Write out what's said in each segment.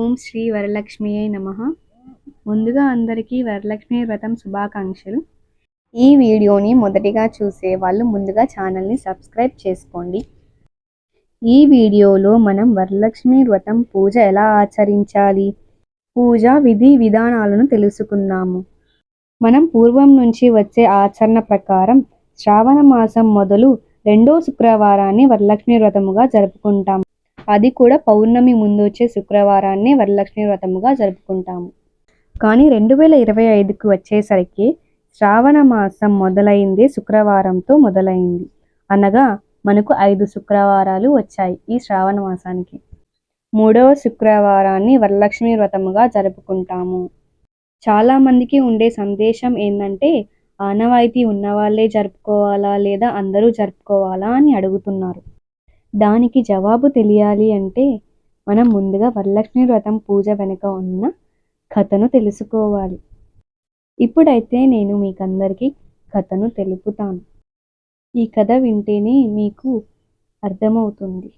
ఓం శ్రీ వరలక్ష్మియే నమ. ముందుగా అందరికీ వరలక్ష్మి వ్రతం శుభాకాంక్షలు. ఈ వీడియోని మొదటిగా చూసే వాళ్ళు ముందుగా ఛానల్ని సబ్స్క్రైబ్ చేసుకోండి. ఈ వీడియోలో మనం వరలక్ష్మి వ్రతం పూజ ఎలా ఆచరించాలి? పూజ విధి విధానాలను తెలుసుకుందాము. మనం పూర్వం నుంచి వచ్చే ఆచరణ ప్రకారం శ్రావణ మాసం మొదలు రెండో శుక్రవారాన్ని వరలక్ష్మి వ్రతముగా జరుపుకుంటాం. అది కూడా పౌర్ణమి ముందు వచ్చే శుక్రవారాన్ని వరలక్ష్మి వ్రతముగా జరుపుకుంటాము. కానీ రెండు వేల ఇరవై ఐదుకు వచ్చేసరికి శ్రావణ మాసం మొదలైంది శుక్రవారంతో మొదలైంది. అనగా మనకు ఐదు శుక్రవారాలు వచ్చాయి ఈ శ్రావణ మాసానికి. మూడవ శుక్రవారాన్ని వరలక్ష్మి వ్రతముగా జరుపుకుంటాము. చాలామందికి ఉండే సందేశం ఏంటంటే ఆనవాయితీ ఉన్నవాళ్ళే జరుపుకోవాలా లేదా అందరూ జరుపుకోవాలా అని అడుగుతున్నారు. దానికి జవాబు తెలియాలి అంటే మనం ముందుగా వరలక్ష్మి వ్రతం పూజ వెనుక ఉన్న కథను తెలుసుకోవాలి. ఇప్పుడైతే నేను మీకందరికీ కథను తెలుపుతాను. ఈ కథ వింటేనే మీకు అర్థమవుతుంది.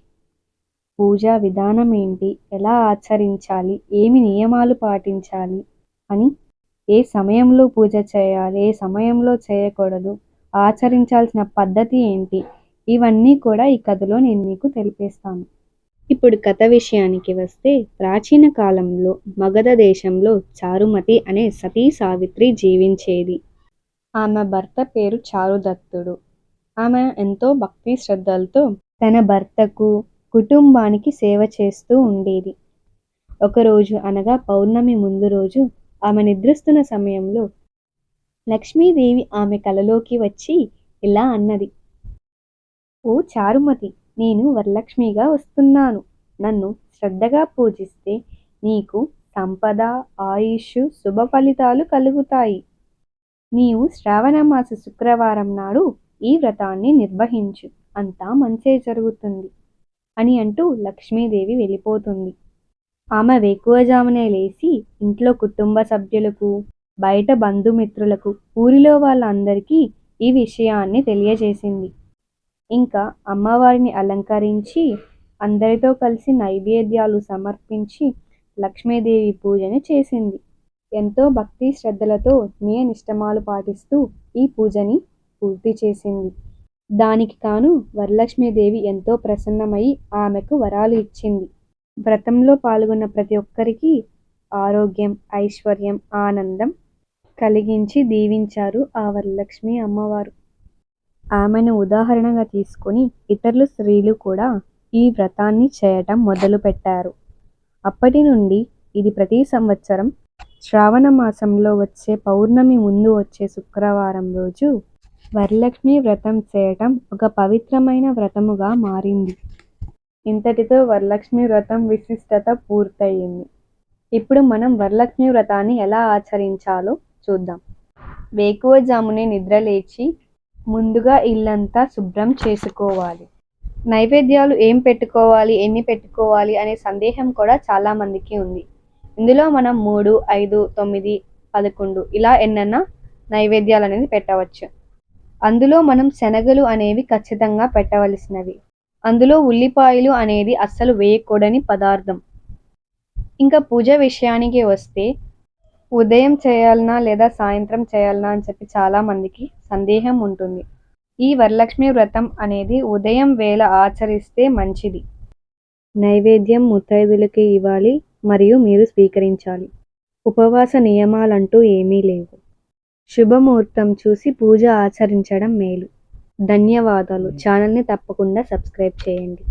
పూజా విధానం ఏంటి? ఎలా ఆచరించాలి? ఏమి నియమాలు పాటించాలి? అని ఏ సమయంలో పూజ చేయాలి? ఏ సమయంలో చేయకూడదు? ఆచరించాల్సిన పద్ధతి ఏంటి? ఇవన్నీ కూడా ఈ కథలో నేను మీకు తెలిపేస్తాను. ఇప్పుడు కథ విషయానికి వస్తే ప్రాచీన కాలంలో మగధ దేశంలో చారుమతి అనే సతీ సావిత్రి జీవించేది. ఆమె భర్త పేరు చారుదత్తుడు. ఆమె ఎంతో భక్తి శ్రద్ధలతో తన భర్తకు కుటుంబానికి సేవ చేస్తూ ఉండేది. ఒకరోజు అనగా పౌర్ణమి ముందు రోజు ఆమె నిద్రిస్తున్న సమయంలో లక్ష్మీదేవి ఆమె కలలోకి వచ్చి ఇలా అన్నది. ఓ చారుమతి నేను వరలక్ష్మిగా వస్తున్నాను. నన్ను శ్రద్ధగా పూజిస్తే నీకు సంపద ఆయుష్ శుభ ఫలితాలు కలుగుతాయి. నీవు శ్రావణమాస శుక్రవారం నాడు ఈ వ్రతాన్ని నిర్వహించు. అంతా మంచే జరుగుతుంది అని అంటూ లక్ష్మీదేవి వెళ్ళిపోతుంది. ఆమె వేకువజామునే లేచి ఇంట్లో కుటుంబ సభ్యులకు బయట బంధుమిత్రులకు ఊరిలో వాళ్ళందరికీ ఈ విషయాన్ని తెలియజేసింది. ఇంకా అమ్మవారిని అలంకరించి అందరితో కలిసి నైవేద్యాలు సమర్పించి లక్ష్మీదేవి పూజని చేసింది. ఎంతో భక్తి శ్రద్ధలతో నియ నిష్టమాలు పాటిస్తూ ఈ పూజని పూర్తి చేసింది. దానికి కాను వరలక్ష్మీదేవి ఎంతో ప్రసన్నమై ఆమెకు వరాలు ఇచ్చింది. వ్రతంలో పాల్గొన్న ప్రతి ఒక్కరికి ఆరోగ్యం ఐశ్వర్యం ఆనందం కలిగించి దీవించారు ఆ వరలక్ష్మి అమ్మవారు. ఆమెను ఉదాహరణగా తీసుకొని ఇతరులు స్త్రీలు కూడా ఈ వ్రతాన్ని చేయటం మొదలుపెట్టారు. అప్పటి నుండి ఇది ప్రతి సంవత్సరం శ్రావణ మాసంలో వచ్చే పౌర్ణమి ముందు వచ్చే శుక్రవారం రోజు వరలక్ష్మి వ్రతం చేయటం ఒక పవిత్రమైన వ్రతముగా మారింది. ఇంతటితో వరలక్ష్మి వ్రతం విశిష్టత పూర్తయింది. ఇప్పుడు మనం వరలక్ష్మి వ్రతాన్ని ఎలా ఆచరించాలో చూద్దాం. వేకువజామునే నిద్రలేచి ముందుగా ఇల్లంతా శుభ్రం చేసుకోవాలి. నైవేద్యాలు ఏం పెట్టుకోవాలి ఎన్ని పెట్టుకోవాలి అనే సందేహం కూడా చాలామందికి ఉంది. ఇందులో మనం మూడు ఐదు తొమ్మిది పదకొండు ఇలా ఎన్నన్నా నైవేద్యాలు అనేది పెట్టవచ్చు. అందులో మనం శనగలు అనేవి ఖచ్చితంగా పెట్టవలసినవి. అందులో ఉల్లిపాయలు అనేది అస్సలు వేయకూడని పదార్థం. ఇంకా పూజ విషయానికి వస్తే ఉదయం చేయాలనా లేదా సాయంత్రం చేయాలనా అని చెప్పి చాలామందికి సందేహం ఉంటుంది. ఈ వరలక్ష్మి వ్రతం అనేది ఉదయం వేళ ఆచరిస్తే మంచిది. నైవేద్యం ముత్తైదులకి ఇవ్వాలి మరియు మీరు స్వీకరించాలి. ఉపవాస నియమాలంటూ ఏమీ లేవు. శుభముహూర్తం చూసి పూజ ఆచరించడం మేలు. ధన్యవాదాలు. ఛానల్ని తప్పకుండా సబ్స్క్రైబ్ చేయండి.